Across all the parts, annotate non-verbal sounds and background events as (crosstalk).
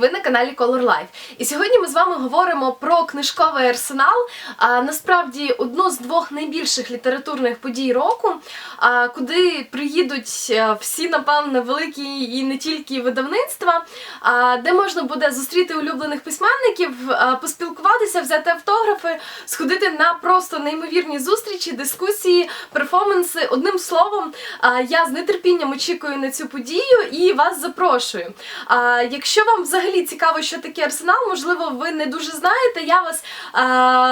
ви на каналі Color Life. І сьогодні ми з вами говоримо про книжковий арсенал. А насправді одну з двох найбільших літературних подій року, а, куди приїдуть е, всі, напевно, великі і не тільки видавництва, а, де можна буде зустріти улюблених письменників, а, поспілкуватися, взяти автографи, сходити на просто неймовірні зустрічі, дискусії, перформанси. Одним словом, а, я з нетерпінням очікую на цю подію і вас запрошую. А, якщо вам взагалі цікаво, що таке арсенал, можливо, ви не дуже знаєте, я вас а,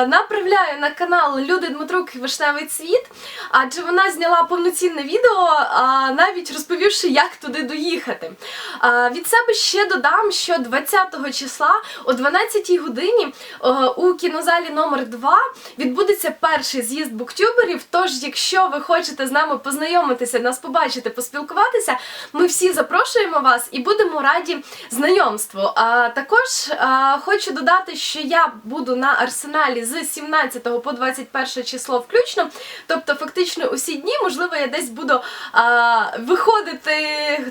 направляю на канал Люди Дмитрук Вишневий цвіт, адже вона зняла повноцінне відео, а, навіть розповівши, як туди доїхати. А, від себе ще додам, що 20 числа о 12-й годині е, у кінозалі номер 2 відбудеться перший з'їзд буктюберів. Тож, якщо ви хочете з нами познайомитися, нас побачити, поспілкуватися, ми всі запрошуємо вас і будемо раді знайомству. А також а, хочу додати, що я буду на арсеналі з 17 по 21 число включно. Тобто, фактично усі дні, можливо, я десь буду а, виходити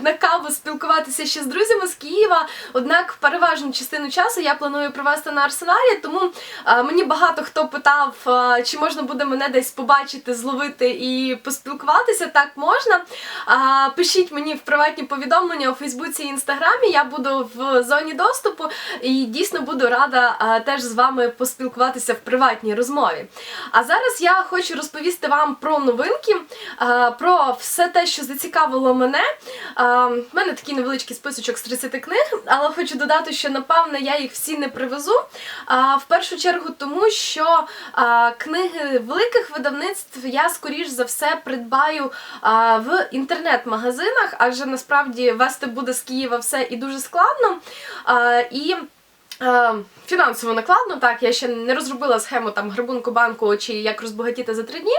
на каву, спілкуватися ще з друзями з Києва. Однак переважну частину часу я планую провести на арсеналі, тому а, мені багато хто питав, а, чи можна буде мене десь побачити, зловити і поспілкуватися. Так можна. А, пишіть мені в приватні повідомлення у Фейсбуці і Інстаграмі. Я буду в зоні доступу і дійсно буду рада теж з вами поспілкуватися в приватній розмові. А зараз я хочу розповісти вам про новинки, про все те, що зацікавило мене. А, в мене такий невеличкий списочок з 30 книг, але хочу додати, що напевне я їх всі не привезу. В першу чергу, тому що книги великих видавництв я скоріш за все придбаю в інтернет-магазинах, адже насправді вести буде з Києва все і дуже складно. І Фінансово накладно, так, я ще не розробила схему там грабунку банку чи як розбагатіти за три дні.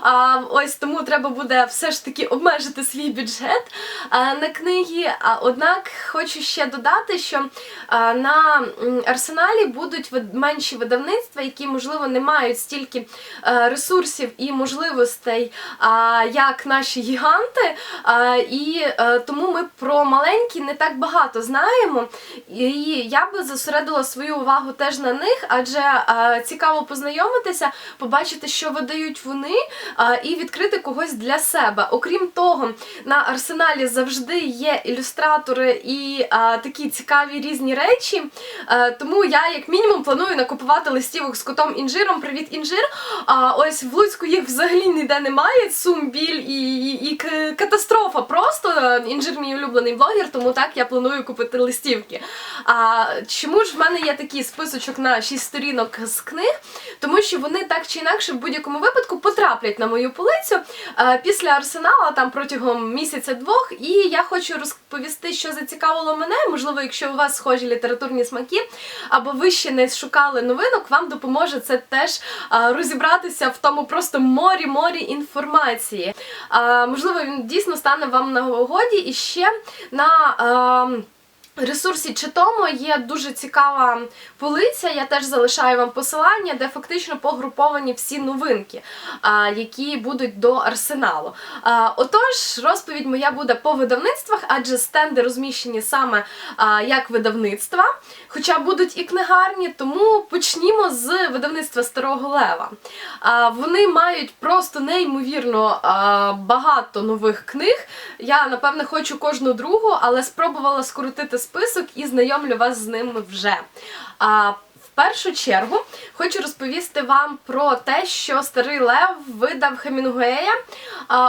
А, ось тому треба буде все ж таки обмежити свій бюджет а, на книги. А, однак хочу ще додати, що а, на арсеналі будуть менші видавництва, які, можливо, не мають стільки е, ресурсів і можливостей, а, як наші гіганти. А, і е, тому ми про маленькі не так багато знаємо. І я би зосередила свою увагу теж на них, адже е, цікаво познайомитися, побачити, що видають вони, е, і відкрити когось для себе. Окрім того, на арсеналі завжди є ілюстратори і е, такі цікаві різні речі. Е, тому я, як мінімум, планую накупувати листівок з котом інжиром. Привіт, інжир! А ось в Луцьку їх взагалі ніде немає. Сум, біль і, і, і катастрофа. Просто інжир мій улюблений блогер, тому так я планую купити листівки. А чому ж в мене є такий списочок на 6 сторінок з книг? Тому що вони так чи інакше в будь-якому випадку потраплять на мою полицю е, після арсенала там протягом місяця-двох. І я хочу розповісти, що зацікавило мене. Можливо, якщо у вас схожі літературні смаки, або ви ще не шукали новинок, вам допоможе це теж е, розібратися в тому просто морі морі інформації. Е, Можливо, він дійсно стане вам на нагоді і ще на. Ресурсі Читомо є дуже цікава полиця. Я теж залишаю вам посилання, де фактично погруповані всі новинки, які будуть до арсеналу. Отож, розповідь моя буде по видавництвах, адже стенди розміщені саме як видавництва, хоча будуть і книгарні, тому почнімо з видавництва Старого Лева. Вони мають просто неймовірно багато нових книг. Я, напевне, хочу кожну другу, але спробувала скоротити список і знайомлю вас з ними вже. А, в першу чергу хочу розповісти вам про те, що старий Лев видав Хемінгуея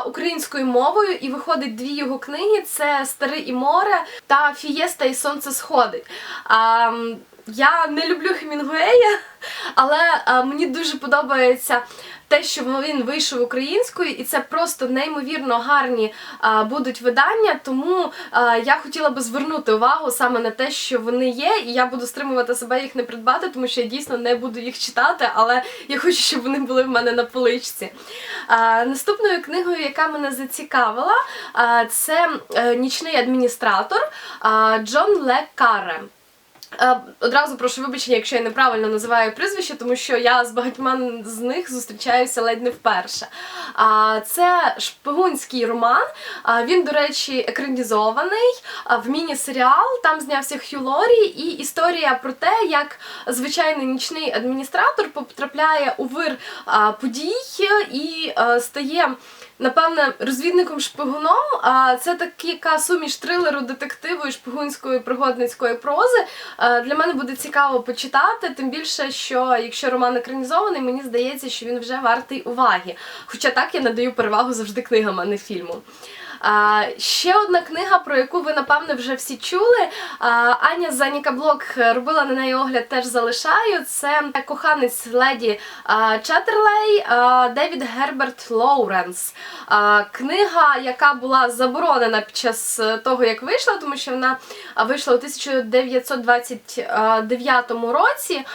українською мовою, і виходить дві його книги: це Старе і море та Фієста і Сонце сходить. А, я не люблю Хемінгуея, але мені дуже подобається те, що він вийшов українською, і це просто неймовірно гарні а, будуть видання. Тому а, я хотіла би звернути увагу саме на те, що вони є, і я буду стримувати себе їх не придбати, тому що я дійсно не буду їх читати, але я хочу, щоб вони були в мене на поличці. А, наступною книгою, яка мене зацікавила, а, це е, Нічний адміністратор а, Джон Ле Карре. Е, Одразу прошу вибачення, якщо я неправильно називаю прізвище, тому що я з багатьма з них зустрічаюся ледь не вперше. Це шпигунський роман. Він, до речі, екранізований в міні-серіал. Там знявся Хью Лорі, і історія про те, як звичайний нічний адміністратор потрапляє у вир подій і стає. Напевне, розвідником шпигуном, а це така суміш трилеру, детективу і шпигунської пригодницької прози. Е, Для мене буде цікаво почитати, тим більше, що якщо роман екранізований, мені здається, що він вже вартий уваги. Хоча так я надаю перевагу завжди книгам, а не фільму. Ще одна книга, про яку ви напевне вже всі чули. Аня Заніка Блок робила на неї огляд, теж залишаю. Це коханець леді Чаттерлей Девід Герберт Лоуренс. Книга, яка була заборонена під час того, як вийшла, тому що вона вийшла у 1929 році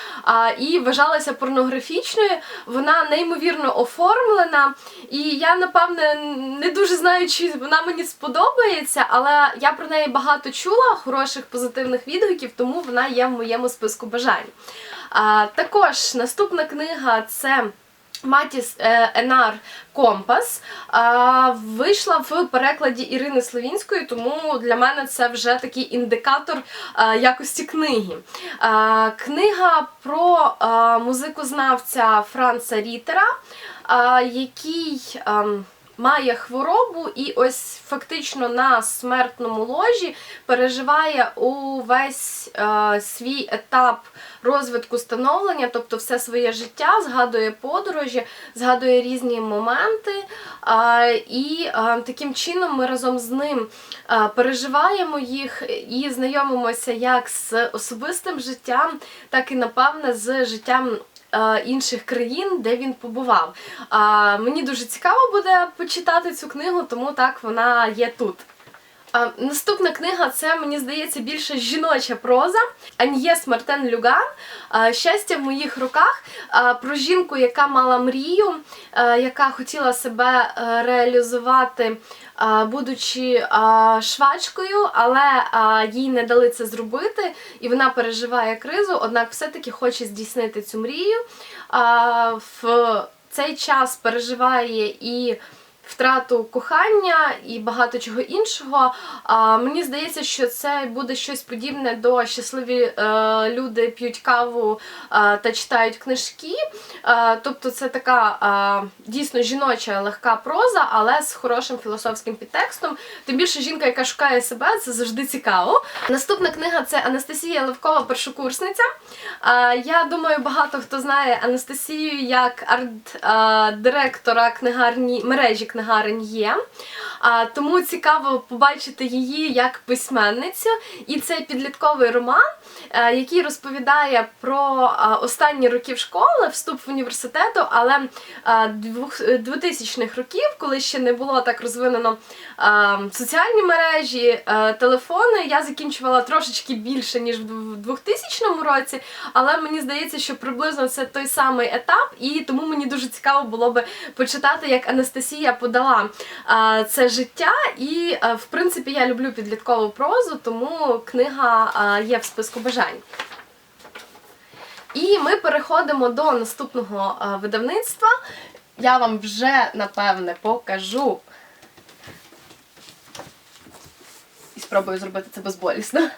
і вважалася порнографічною. Вона неймовірно оформлена. І я, напевне, не дуже знаю, чи вона мені сподобається, але я про неї багато чула, хороших позитивних відгуків, тому вона є в моєму списку бажань. А, також наступна книга це. Матіс е, Енар Компас вийшла в перекладі Ірини Словінської, тому для мене це вже такий індикатор якості книги. Книга про музикознавця Франца Рітера, який. Має хворобу і ось фактично на смертному ложі переживає увесь е, свій етап розвитку становлення, тобто все своє життя, згадує подорожі, згадує різні моменти. Е, і е, таким чином ми разом з ним е, переживаємо їх і знайомимося як з особистим життям, так і напевне з життям інших країн, де він побував. А, Мені дуже цікаво буде почитати цю книгу, тому так вона є тут. Наступна книга це, мені здається, більше жіноча проза Аньєс Мартен Люган Щастя в моїх руках про жінку, яка мала мрію, яка хотіла себе реалізувати, будучи швачкою, але їй не дали це зробити, і вона переживає кризу, однак все-таки хоче здійснити цю мрію. В цей час переживає і втрату кохання і багато чого іншого. Мені здається, що це буде щось подібне до щасливі е, люди п'ють каву е, та читають книжки. Е, тобто це така дійсно жіноча легка проза, але з хорошим філософським підтекстом. Тим більше жінка, яка шукає себе, це завжди цікаво. Наступна книга це Анастасія Левкова, першокурсниця. Я думаю, багато хто знає Анастасію як арт-директора книгарні мережі книгарень є. Тому цікаво побачити її як письменницю. І це підлітковий роман, е, який розповідає про е, останні роки школи, вступ в університету, але 2000-х років, коли ще не було так розвинено е, соціальні мережі, телефони, я закінчувала трошечки більше, ніж в 2000 році, але мені здається, що приблизно це той самий етап, і тому мені дуже цікаво було би почитати, як Анастасія подала це життя. І, в принципі, я люблю підліткову прозу, тому книга є в списку бажань. І ми переходимо до наступного видавництва. Я вам вже, напевне, покажу. І спробую зробити це безболісно.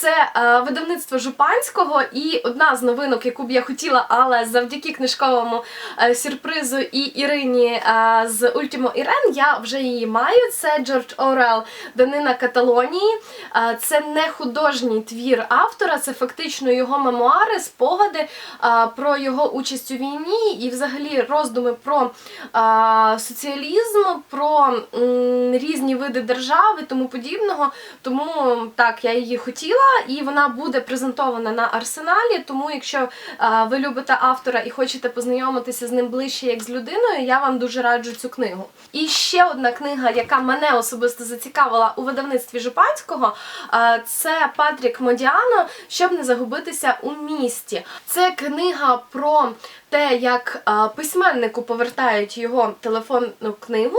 Це е, видавництво Жупанського, і одна з новинок, яку б я хотіла, але завдяки книжковому е, сюрпризу і Ірині е, з Ультімо Ірен я вже її маю. Це Джордж Орел Данина Каталонії. Е, це не художній твір автора, це фактично його мемуари, спогади е, про його участь у війні і взагалі роздуми про е, соціалізм, про м, різні види держави, тому подібного. Тому так, я її хотіла і вона буде презентована на арсеналі. Тому, якщо а, ви любите автора і хочете познайомитися з ним ближче як з людиною, я вам дуже раджу цю книгу. І ще одна книга, яка мене особисто зацікавила у видавництві Жупанського, а, це Патрік Модіано, щоб не загубитися у місті. Це книга про те, як а, письменнику повертають його телефонну книгу.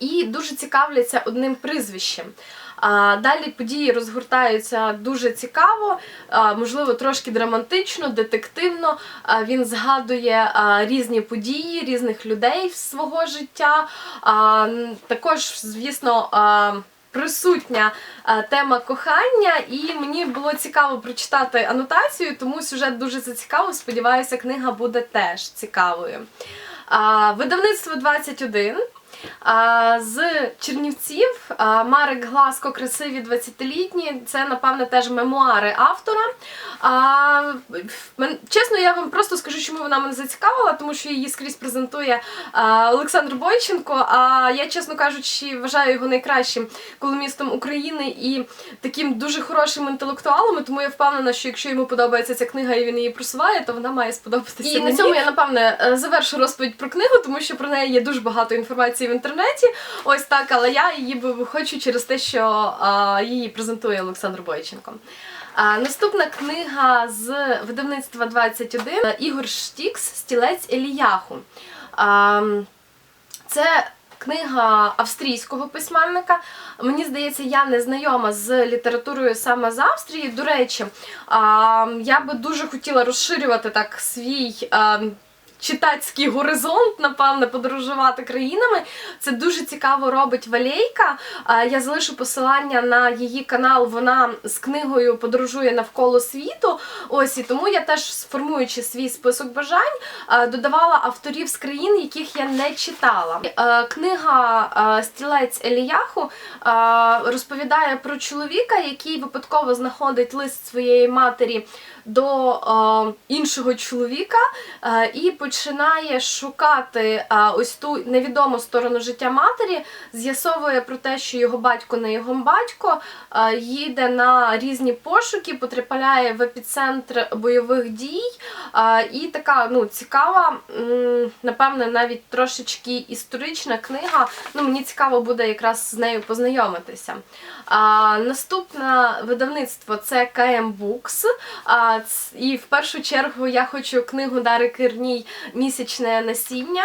І дуже цікавляться одним прізвищем. Далі події розгортаються дуже цікаво, можливо, трошки драматично, детективно. Він згадує різні події, різних людей з свого життя. Також, звісно, присутня тема кохання, і мені було цікаво прочитати анотацію, тому сюжет дуже зацікавив. Сподіваюся, книга буде теж цікавою. Видавництво 21. З Чернівців Марик Гласко красиві 20-літні. Це, напевне, теж мемуари автора. Чесно, я вам просто скажу, чому вона мене зацікавила, тому що її скрізь презентує Олександр Бойченко. А я, чесно кажучи, вважаю його найкращим колумністом України і таким дуже хорошим інтелектуалом. Тому я впевнена, що якщо йому подобається ця книга і він її просуває, то вона має сподобатися. І на цьому я напевне е, завершу розповідь про книгу, тому що про неї є дуже багато інформації інтернеті. Ось так, але я її хочу через те, що її презентує Олександр Бойченко. Наступна книга з видавництва 21 е, Ігор Штікс Стілець Еліяху. Це книга австрійського письменника. Мені здається, я не знайома з літературою саме з Австрії. До речі, я би дуже хотіла розширювати так свій. Читацький горизонт, напевне, подорожувати країнами. Це дуже цікаво робить Валейка. Я залишу посилання на її канал. Вона з книгою подорожує навколо світу. Ось і тому я теж сформуючи свій список бажань, додавала авторів з країн, яких я не читала. Книга Стілець Еліяху розповідає про чоловіка, який випадково знаходить лист своєї матері до е, іншого чоловіка е, і починає шукати е, ось ту невідому сторону життя матері, з'ясовує про те, що його батько не його батько, е, їде на різні пошуки, потрапляє в епіцентр бойових дій. е, І така ну, цікава, м, напевне, навіть трошечки історична книга. Ну, мені цікаво буде якраз з нею познайомитися. А, наступне видавництво це KM Books. Ц- і в першу чергу я хочу книгу Дари Кирній Місячне насіння.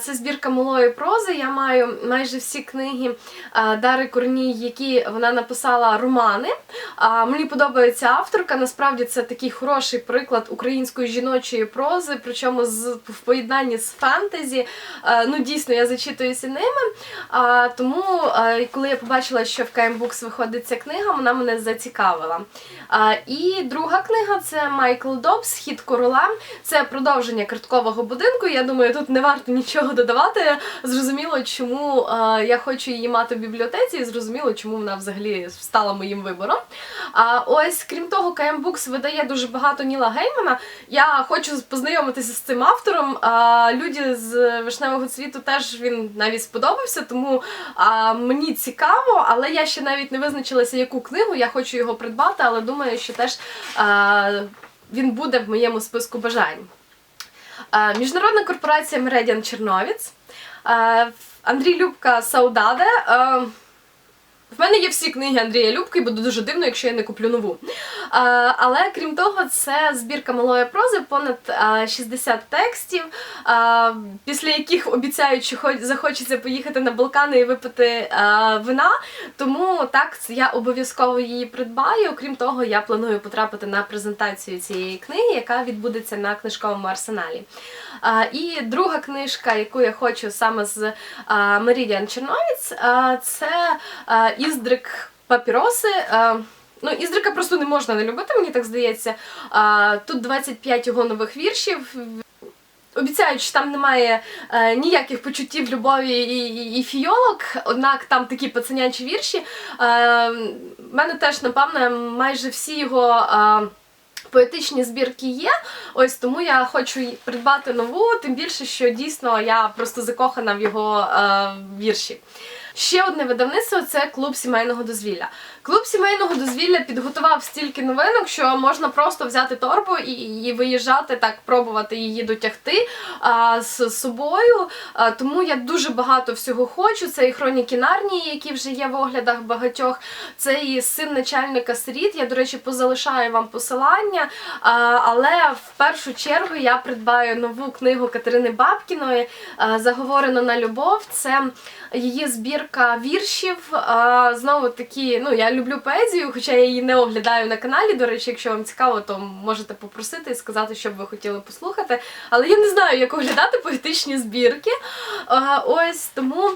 Це збірка малої прози. Я маю майже всі книги Дари Корній, які вона написала романи. Мені подобається авторка. Насправді це такий хороший приклад української жіночої прози, причому в поєднанні з фентезі. Ну дійсно я зачитуюся ними. Тому, коли я побачила, що в Books виходить ця книга, вона мене зацікавила. І друга книга це Майкл Добс Хід короля. Це продовження карткового будинку. Я думаю, тут не варто нічого додавати. Зрозуміло, чому а, я хочу її мати в бібліотеці, і зрозуміло, чому вона взагалі стала моїм вибором. А ось крім того, KM Books видає дуже багато Ніла Геймана. Я хочу познайомитися з цим автором. А, люди з вишневого цвіту теж він навіть сподобався, тому а, мені цікаво, але я ще навіть не визначилася, яку книгу. Я хочу його придбати, але думаю, що теж а, він буде в моєму списку бажань. Міжнародна корпорація Meridian Черновіць. Андрій Любка Саудаде. В мене є всі книги Андрія Любки, і буде дуже дивно, якщо я не куплю нову. Але крім того, це збірка малої прози, понад а, 60 текстів, після яких обіцяють, що хоч захочеться поїхати на Балкани і випити вина. Тому так я обов'язково її придбаю. Окрім того, я планую потрапити на презентацію цієї книги, яка відбудеться на книжковому арсеналі. І друга книжка, яку я хочу саме з Мерідіан Черновіць, це Іздрик Папіроси. Ну, Іздрика просто не можна не любити, мені так здається. А, тут 25 його нових віршів. Обіцяють, що там немає е, ніяких почуттів любові і, і, і фійолок, однак там такі пацанячі вірші. Е, в мене теж, напевне, майже всі його. Е, Поетичні збірки є, ось тому я хочу придбати нову, тим більше, що дійсно я просто закохана в його е, вірші. Ще одне видавництво це клуб сімейного дозвілля. Клуб сімейного дозвілля підготував стільки новинок, що можна просто взяти торбу і, і виїжджати так, пробувати її дотягти а, з собою. А, тому я дуже багато всього хочу. Це і хроніки Нарнії, які вже є в оглядах багатьох. Це і син начальника сиріт. Я, до речі, позалишаю вам посилання. А, але в першу чергу я придбаю нову книгу Катерини Бабкіної Заговорено на любов. Це її збірка віршів. А, знову таки, ну я люблю поезію, хоча я її не оглядаю на каналі. До речі, якщо вам цікаво, то можете попросити і сказати, що б ви хотіли послухати. Але я не знаю, як оглядати поетичні збірки. Ось тому.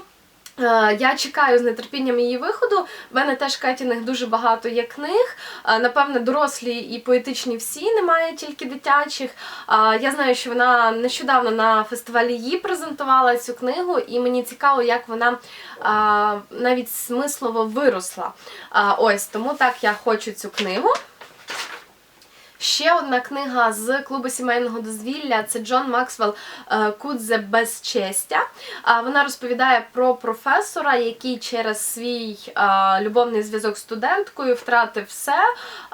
Е, Я чекаю з нетерпінням її виходу. В мене теж Кетіних дуже багато є книг. Е, Напевне, дорослі і поетичні всі, немає тільки дитячих. Е, Я знаю, що вона нещодавно на фестивалі її презентувала цю книгу, і мені цікаво, як вона навіть смислово виросла. Ось тому так я хочу цю книгу. Ще одна книга з клубу сімейного дозвілля це Джон Максвелл е, Кудзе безчестя. Вона розповідає про професора, який через свій е, любовний зв'язок з студенткою втратив все,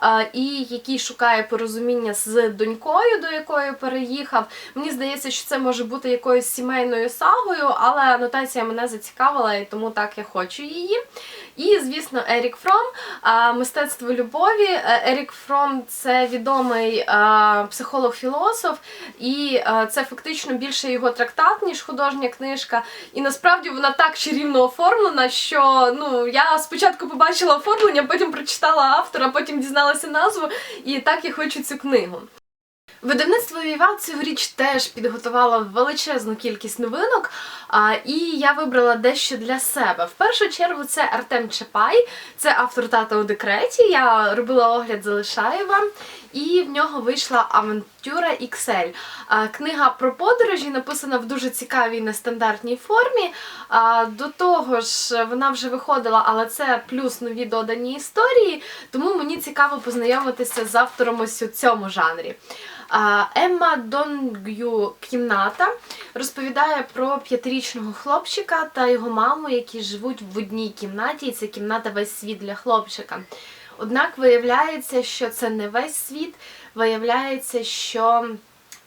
е, і який шукає порозуміння з донькою, до якої переїхав. Мені здається, що це може бути якоюсь сімейною сагою, але анотація мене зацікавила, і тому так я хочу її. І, звісно, Ерік Фром Мистецтво любові. Ерік Фром це відомий а, психолог-філософ, і а, це фактично більше його трактат, ніж художня книжка. І насправді вона так чарівно оформлена, що ну я спочатку побачила оформлення, потім прочитала автора, потім дізналася назву, і так я хочу цю книгу. Видавництво Віва цьогоріч теж підготувало величезну кількість новинок, і я вибрала дещо для себе. В першу чергу це Артем Чапай, це автор тата у декреті. Я робила огляд, залишаю вам. І в нього вийшла Авантюра XL. Книга про подорожі написана в дуже цікавій нестандартній формі. До того ж, вона вже виходила, але це плюс нові додані історії, тому мені цікаво познайомитися з автором ось у цьому жанрі. Емма Донгю Кімната розповідає про п'ятирічного хлопчика та його маму, які живуть в одній кімнаті, і це кімната весь світ для хлопчика. Однак виявляється, що це не весь світ, виявляється, що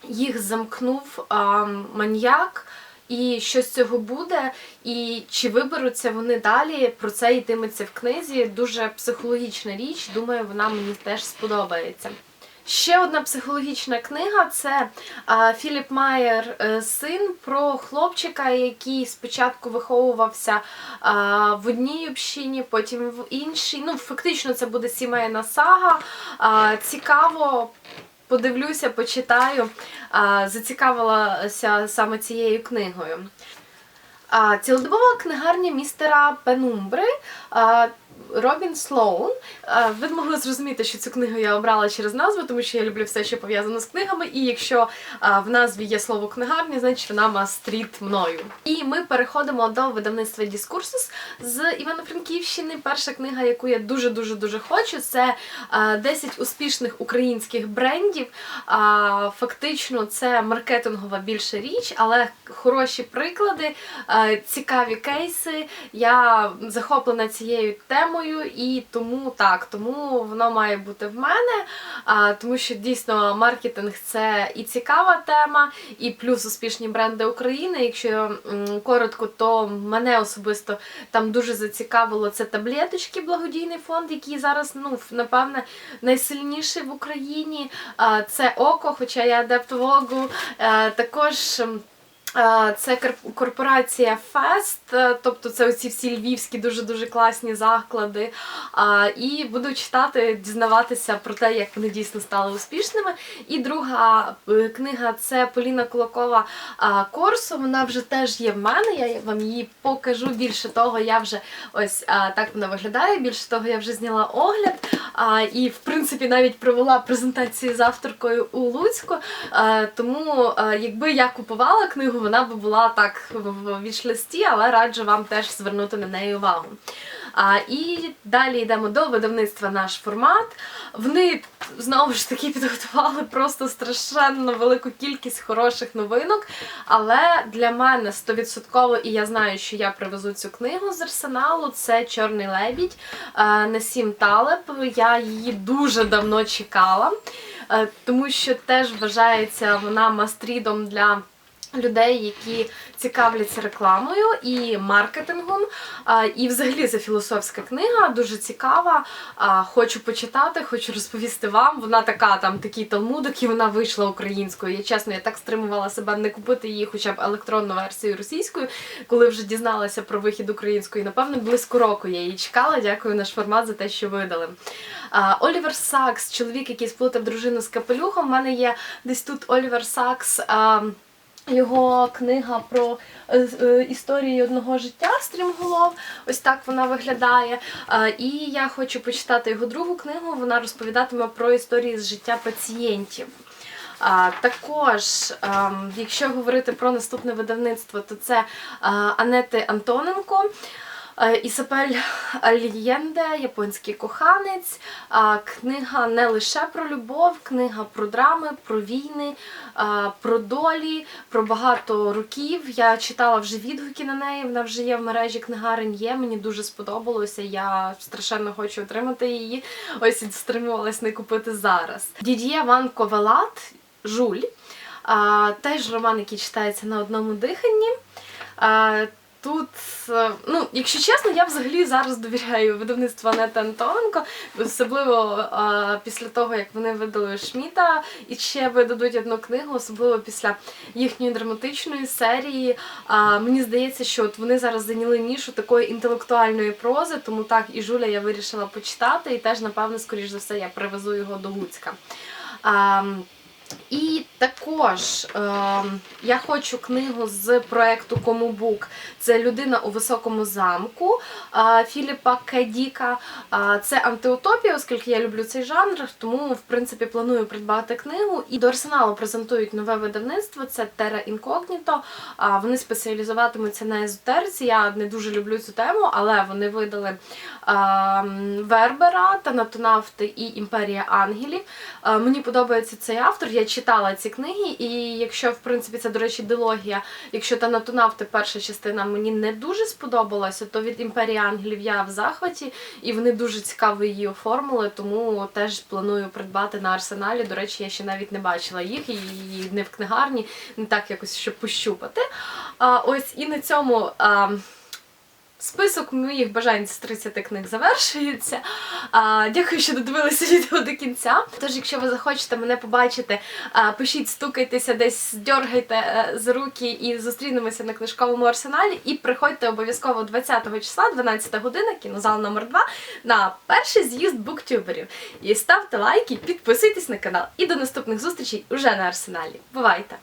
їх замкнув а, маньяк. І що з цього буде, і чи виберуться вони далі, про це йтиметься в книзі. Дуже психологічна річ, думаю, вона мені теж сподобається. Ще одна психологічна книга це Філіп Майер е, син про хлопчика, який спочатку виховувався в одній общині, потім в іншій. Ну, фактично, це буде сімейна сага. Цікаво. Подивлюся, почитаю, зацікавилася саме цією книгою. Цілодобова книгарня містера Пенумбри. Робін Слоун. Ви могли зрозуміти, що цю книгу я обрала через назву, тому що я люблю все, що пов'язано з книгами. І якщо в назві є слово книгарня, значить вона мастріт мною. І ми переходимо до видавництва Діскурсус з Івано-Франківщини. Перша книга, яку я дуже дуже дуже хочу, це 10 успішних українських брендів. Фактично, це маркетингова більша річ, але хороші приклади, цікаві кейси. Я захоплена цією темою, і тому так, тому воно має бути в мене. Тому що дійсно маркетинг це і цікава тема, і плюс успішні бренди України. Якщо коротко, то мене особисто там дуже зацікавило це таблеточки, благодійний фонд, який зараз, ну, напевне, найсильніший в Україні. Це око, хоча я адепт Вогу. Е, Також. Це корпорація Фест, тобто це оці всі львівські дуже-дуже класні заклади. І буду читати, дізнаватися про те, як вони дійсно стали успішними. І друга е, книга це Поліна Кулакова Корсо. Вона вже теж є в мене. Я вам її покажу. Більше того, я вже ось так вона виглядає. Більше того, я вже зняла огляд. І в принципі навіть провела презентацію з авторкою у Луцьку. Тому, якби я купувала книгу, вона би була так в в вішлисті, але раджу вам теж звернути на неї увагу. А, і далі йдемо до видавництва наш формат. Вони знову ж таки (laughs) підготували просто страшенно велику кількість хороших новинок. Але для мене 100% і я знаю, що я привезу цю книгу з арсеналу. Це Чорний лебідь е, Насім Талеб. Я її дуже давно чекала, е, тому що теж вважається вона мастрідом для. Людей, які цікавляться рекламою і маркетингом, і взагалі це філософська книга, дуже цікава. Хочу почитати, хочу розповісти вам. Вона така, там такий талмудик, і вона вийшла українською. Я чесно, я так стримувала себе не купити її, хоча б електронну версію російською, коли вже дізналася про вихід української. Напевно, близько року я її чекала. Дякую наш формат за те, що видали. Олівер Сакс, чоловік, який сплутав дружину з капелюхом. У мене є десь тут Олівер Сакс. Його книга про е, е, історії одного життя стрімголов. Ось так вона виглядає. Е, І я хочу почитати його другу книгу. Вона розповідатиме про історії з життя пацієнтів. Також, ем, якщо говорити про наступне видавництво, то це Анети Антоненко. Е, Ісапель Альєнде, японський коханець. Книга не лише про любов, книга про драми, про війни, про долі, про багато років. Я читала вже відгуки на неї. Вона вже є в мережі книгарень є. Мені дуже сподобалося. Я страшенно хочу отримати її. Ось і стримувалась не купити зараз. Дід'є Ван Ковелат, Жуль. Теж роман, який читається на одному диханні. А, Тут, е, ну, якщо чесно, я взагалі зараз довіряю видавництву Анети Антоненко, особливо е, після того, як вони видали Шміта і ще видадуть одну книгу, особливо після їхньої драматичної серії. А, мені здається, що от вони зараз зайняли нішу такої інтелектуальної прози, тому так і Жуля я вирішила почитати, і теж, напевно, скоріш за все, я привезу його до Луцька. А, і також е, я хочу книгу з проекту Комубук. Це людина у високому замку е, Філіпа Кедіка. Е, це антиутопія, оскільки я люблю цей жанр, тому в принципі планую придбати книгу. І до арсеналу презентують нове видавництво. Це Terra Incognito. Е, вони спеціалізуватимуться на езотериці. Я не дуже люблю цю тему, але вони видали е, Вербера, Танатонавти і Імперія ангелів. Е, мені подобається цей автор. Я читала ці книги, і якщо в принципі це, до речі, дилогія, якщо Танатонавти перша частина мені не дуже сподобалася, то від Імперії ангелів я в захваті, і вони дуже цікаво її оформили, тому теж планую придбати на арсеналі. До речі, я ще навіть не бачила їх і не в книгарні, не так якось щоб пощупати. А, ось і на цьому. А, Список моїх бажань з 30 книг завершується. А, дякую, що додивилися (laughs) відео до кінця. Тож, якщо ви захочете мене побачити, а, пишіть, стукайтеся десь, дергайте е, за руки і зустрінемося на книжковому арсеналі. І приходьте обов'язково 20 числа, 12 година, кінозал номер 2 на перший з'їзд буктюберів. І ставте лайки, підписуйтесь на канал. І до наступних зустрічей уже на арсеналі. Бувайте!